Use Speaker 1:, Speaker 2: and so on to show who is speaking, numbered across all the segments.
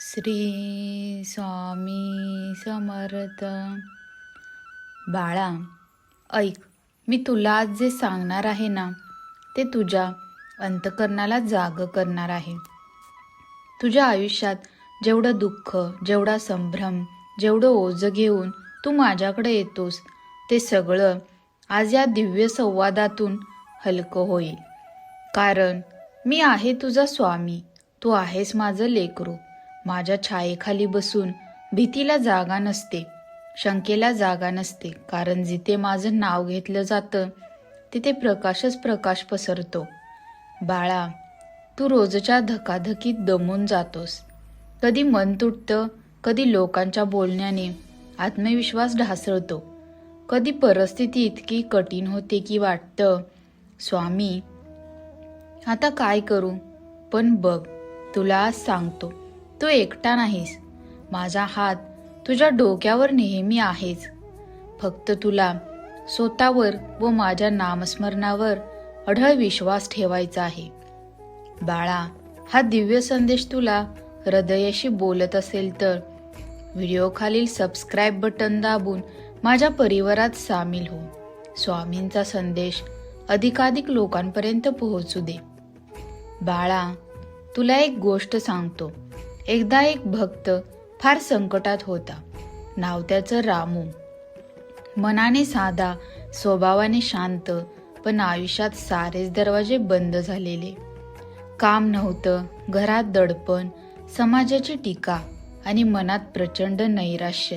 Speaker 1: श्री स्वामी समर्थ. बाळा ऐक मी तुला आज जे सांगणार आहे ना ते तुझ्या अंतकरणाला जाग करणार आहे. तुझ्या आयुष्यात जेवढं दुःख जेवढा संभ्रम जेवढं ओझं घेऊन तू माझ्याकडे येतोस ते सगळं आज या दिव्य संवादातून हलकं होईल. कारण मी आहे तुझा स्वामी तू आहेस माझं लेकरू. माझ्या छायेखाली बसून भीतीला जागा नसते शंकेला जागा नसते. कारण जिथे माझं नाव घेतलं जातं तिथे प्रकाशच प्रकाश पसरतो. बाळा तू रोजच्या धकाधकीत दमून जातोस. कधी मन तुटतं कधी लोकांच्या बोलण्याने आत्मविश्वास ढासळतो. कधी परिस्थिती इतकी कठीण होते की वाटतं स्वामी आता काय करू? पण बघ तुला आज सांगतो. तू एकटा नाहीस. माझा हात तुझ्या डोक्यावर नेहमी आहेच. फक्त तुला स्वतःवर व माझ्या नामस्मरणावर अढळ विश्वास ठेवायचा आहे. बाळा हा दिव्य संदेश तुला हृदयाशी बोलत असेल तर व्हिडिओखालील सबस्क्राईब बटन दाबून माझ्या परिवारात सामील हो. स्वामींचा संदेश अधिकाधिक लोकांपर्यंत पोहोचू दे. बाळा तुला एक गोष्ट सांगतो. एकदा एक भक्त फार संकटात होता. नाव त्याचं रामू. मनाने साधा स्वभावाने शांत पण आयुष्यात सारेच दरवाजे बंद झालेले. काम नव्हतं घरात दडपण समाजाची टीका आणि मनात प्रचंड नैराश्य.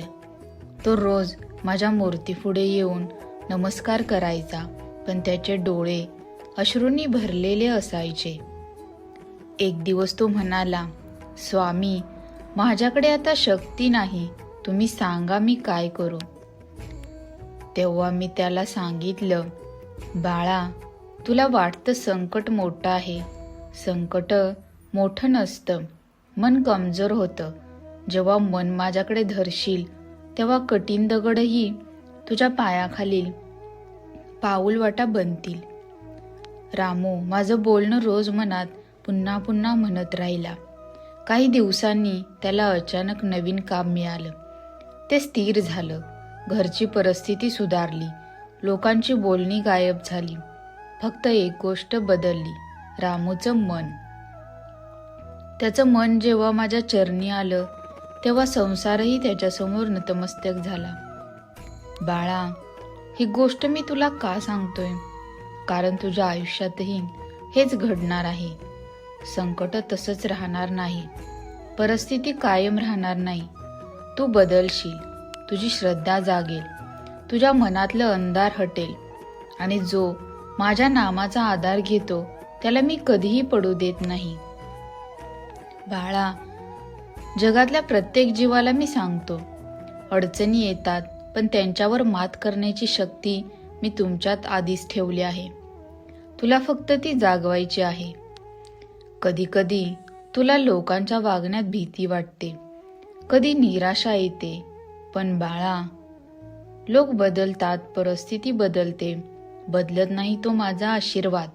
Speaker 1: तो रोज माझ्या मूर्तीपुढे येऊन नमस्कार करायचा पण त्याचे डोळे अश्रूंनी भरलेले असायचे. एक दिवस तो म्हणाला स्वामी माझ्याकडे आता शक्ती नाही. तुम्ही सांगा मी काय करू? तेव्हा मी त्याला सांगितलं बाळा तुला वाटतं संकट मोठं आहे. संकट मोठं नसतं. मन कमजोर होतं. जेव्हा मन माझ्याकडे धरशील तेव्हा कठीण दगडही तुझ्या पायाखालील पाऊलवाटा बनतील. रामू माझं बोलणं रोज मनात पुन्हा पुन्हा म्हणत राहिला. काही दिवसांनी त्याला अचानक नवीन काम मिळालं. ते स्थिर झालं. घरची परिस्थिती सुधारली. लोकांची बोलणी गायब झाली. फक्त एक गोष्ट बदलली. रामूचं मन. त्याचं मन जेव्हा माझ्या चरणी आलं तेव्हा संसारही त्याच्यासमोर नतमस्तक झाला. बाळा ही गोष्ट मी तुला का सांगतोय? कारण तुझ्या आयुष्यातही हेच घडणार आहे. संकट तसंच राहणार नाही. परिस्थिती कायम राहणार नाही. तू बदलशील. तुझी श्रद्धा जागेल. तुझ्या मनातलं अंधार हटेल. आणि जो माझ्या नामाचा आधार घेतो त्याला मी कधीही पडू देत नाही. बाळा जगातल्या प्रत्येक जीवाला मी सांगतो अडचणी येतात पण त्यांच्यावर मात करण्याची शक्ती मी तुमच्यात आधीच ठेवली आहे. तुला फक्त ती जागवायची आहे. कधीकधी तुला लोकांच्या वागण्यात भीती वाटते. कधी निराशा येते. पण बाळा लोक बदलतात परिस्थिती बदलते. बदलत नाही तो माझा आशीर्वाद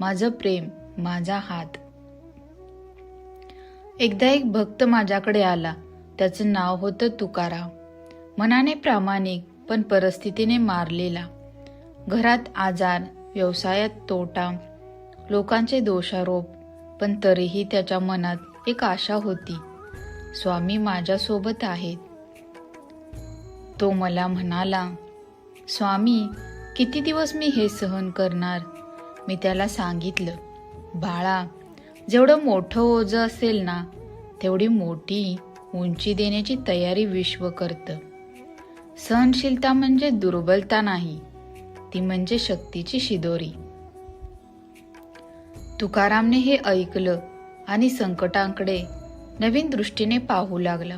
Speaker 1: माझं प्रेम माझा हात. एकदा एक भक्त माझ्याकडे आला. त्याचं नाव होतं तुकाराम. मनाने प्रामाणिक पण परिस्थितीने मारलेला. घरात आजार व्यवसायात तोटा लोकांचे दोषारोप पण तरीही त्याच्या मनात एक आशा होती. स्वामी माझ्यासोबत आहेत. तो मला म्हणाला स्वामी किती दिवस मी हे सहन करणार? मी त्याला सांगितलं बाळा जेवढं मोठं ओझं असेल ना तेवढी मोठी उंची देण्याची तयारी विश्व करतं. सहनशीलता म्हणजे दुर्बलता नाही ती म्हणजे शक्तीची शिदोरी. तुकारामने हे ऐकलं आणि संकटांकडे नवीन दृष्टीने पाहू लागला.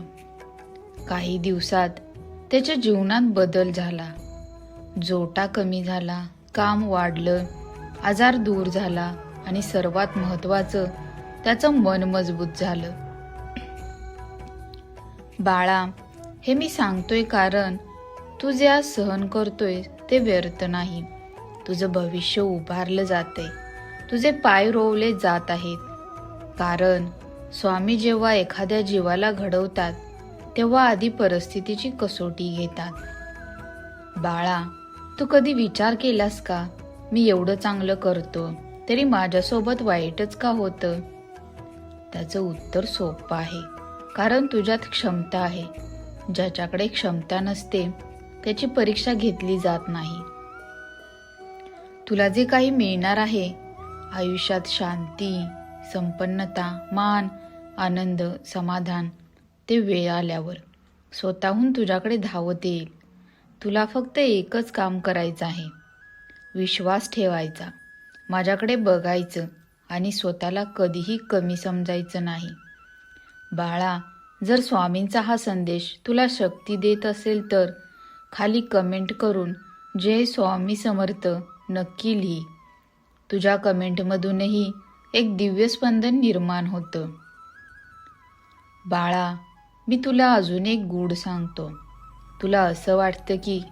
Speaker 1: काही दिवसात त्याच्या जीवनात बदल झाला. जोटा कमी झाला काम वाढलं आजार दूर झाला आणि सर्वात महत्वाचं त्याचं मन मजबूत झालं. बाळा हे मी सांगतोय कारण तू जे आज सहन करतोय ते व्यर्थ नाही. तुझं भविष्य उभारलं जाते तुझे पाय रोवले जात आहेत. कारण स्वामी जेव्हा एखाद्या जीवाला घडवतात तेव्हा आधी परिस्थितीची कसोटी घेतात. बाळा तू कधी विचार केलास का? मी एवढं चांगलं करतो तरी माझ्यासोबत वाईटच का होतं? त्याचं उत्तर सोपं आहे. कारण तुझ्यात क्षमता आहे. ज्याच्याकडे क्षमता नसते त्याची परीक्षा घेतली जात नाही. तुला जे काही मिळणार आहे आयुष्यात शांती संपन्नता मान आनंद समाधान ते वेळ आल्यावर स्वतःहून तुझ्याकडे धावत येईल. तुला फक्त एकच काम करायचं आहे. विश्वास ठेवायचा. माझ्याकडे बघायचं आणि स्वतःला कधीही कमी समजायचं नाही. बाळा जर स्वामींचा हा संदेश तुला शक्ती देत असेल तर खाली कमेंट करून जय स्वामी समर्थ नक्की लिही. तुझ्या कमेंटमधूनही एक दिव्य स्पंदन निर्माण होतं. बाळा मी तुला अजून एक गूढ सांगतो. तुला असं वाटतं की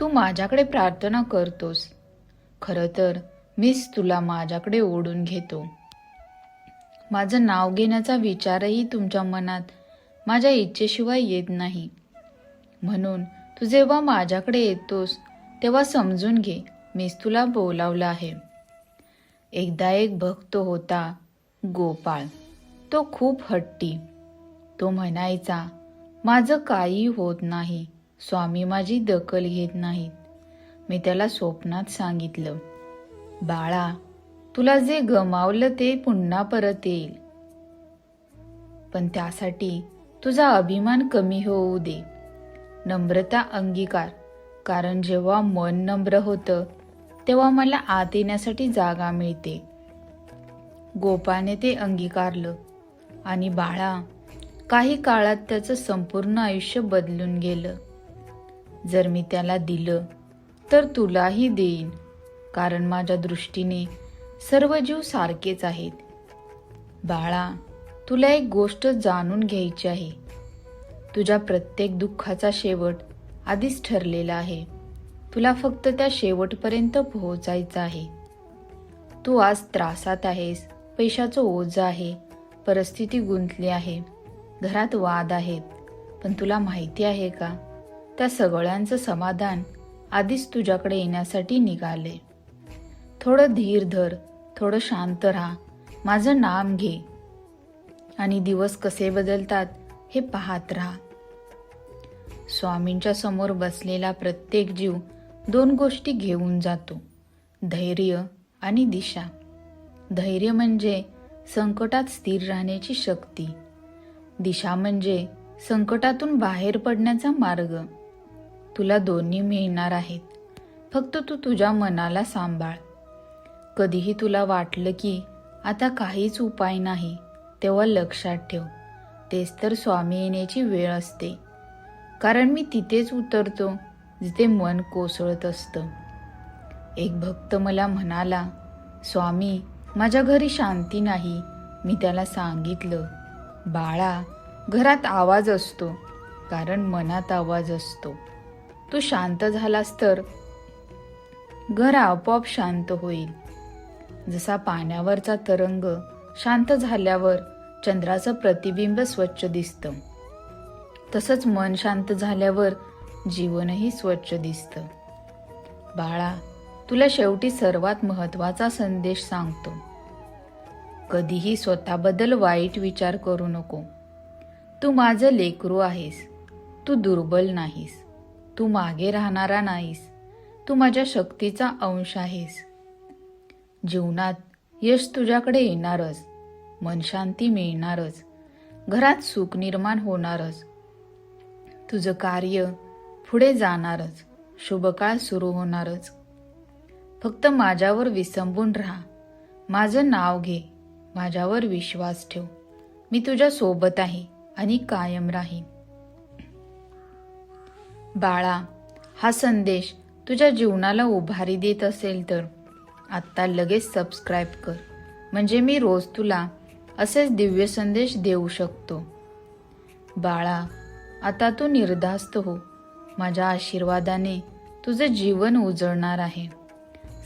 Speaker 1: तू माझ्याकडे प्रार्थना करतोस. खरं तर मीच तुला माझ्याकडे ओढून घेतो. माझं नाव घेण्याचा विचारही तुमच्या मनात माझ्या इच्छेशिवाय येत नाही. म्हणून तू जेव्हा माझ्याकडे येतोस तेव्हा समजून घे मीच तुला बोलावलं आहे. एकदा एक भक्त होता गोपाळ. तो खूप हट्टी. तो म्हणायचा माझं काही होत नाही. स्वामी माझी दखल घेत नाहीत. मी त्याला स्वप्नात सांगितलं बाळा तुला जे गमावलं ते पुन्हा परत येईल. पण त्यासाठी तुझा अभिमान कमी होऊ दे. नम्रता अंगीकार. कारण जेव्हा मन नम्र होतं तेव्हा मला आत येण्यासाठी जागा मिळते. गोपाने ते अंगीकारलं. आणि बाळा काही काळात त्याचं संपूर्ण आयुष्य बदलून गेलं. जर मी त्याला दिलं तर तुलाही देईन कारण माझ्या दृष्टीने सर्व जीव सारखेच आहेत. बाळा तुला एक गोष्ट जाणून घ्यायची आहे. तुझ्या प्रत्येक दुःखाचा शेवट आधीच ठरलेला आहे. तुला फक्त त्या शेवटपर्यंत पोहोचायचं आहे. तू आज त्रासात आहेस पैशाचं ओझ आहे परिस्थिती गुंतली आहे घरात वाद आहेत. पण तुला माहिती आहे का? त्या सगळ्यांचं समाधान आधीच तुझ्याकडे येण्यासाठी निघाले थोडं धीर धर थोडं शांत राहा. माझं नाम घे. आणि दिवस कसे बदलतात हे पाहत राहा. स्वामींच्या समोर बसलेला प्रत्येक जीव दोन गोष्टी घेऊन जातो. धैर्य आणि दिशा. धैर्य म्हणजे संकटात स्थिर राहण्याची शक्ती. दिशा म्हणजे संकटातून बाहेर पडण्याचा मार्ग. तुला दोन्ही मिळणार आहेत. फक्त तू तुझ्या मनाला सांभाळ. कधीही तुला वाटलं की आता काहीच उपाय नाही तेव्हा लक्षात ठेव. तेच तर स्वामी येण्याची वेळ असते. कारण मी तिथेच उतरतो जिथे मन कोसळत असतं. एक भक्त मला म्हणाला स्वामी माझ्या घरी शांती नाही. मी त्याला सांगितलं बाळा घरात आवाज असतो कारण मनात आवाज असतो. तू शांत झालास तर घर आपोआप शांत होईल. जसा पाण्यावरचा तरंग शांत झाल्यावर चंद्राचं प्रतिबिंब स्वच्छ दिसतं. तसंच मन शांत झाल्यावर जीवनही स्वच्छ दिसतं. बाळा तुला शेवटी सर्वात महत्त्वाचा संदेश सांगतो. कधीही स्वतःबद्दल वाईट विचार करू नको. तू माझं लेकरू आहेस. तू दुर्बल नाहीस. तू मागे राहणारा नाहीस. तू माझ्या शक्तीचा अंश आहेस. जीवनात यश तुझ्याकडे येणारच. मनशांती मिळणारच. घरात सुख निर्माण होणारच. तुझं कार्य पुढे जाणारच. शुभकाळ सुरू होणारच. फक्त माझ्यावर विसंबून राहा. माझं नाव घे. माझ्यावर विश्वास ठेव. मी तुझ्या सोबत आहे आणि कायम राहीन. बाळा हा संदेश तुझ्या जीवनाला उभारी देत असेल तर आत्ता लगेच सबस्क्राईब कर. म्हणजे मी रोज तुला असेच दिव्य संदेश देऊ शकतो. बाळा आता तू निर्धास्त हो. माझ्या आशीर्वादाने तुझं जीवन उजळणार आहे.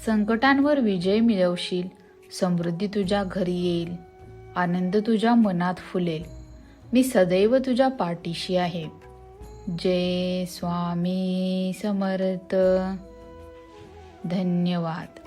Speaker 1: संकटांवर विजय मिळवशील समृद्धी तुझ्या घरी येईल आनंद तुझ्या मनात फुलेल. मी सदैव तुझ्या पाठीशी आहे. जय स्वामी समर्थ. धन्यवाद.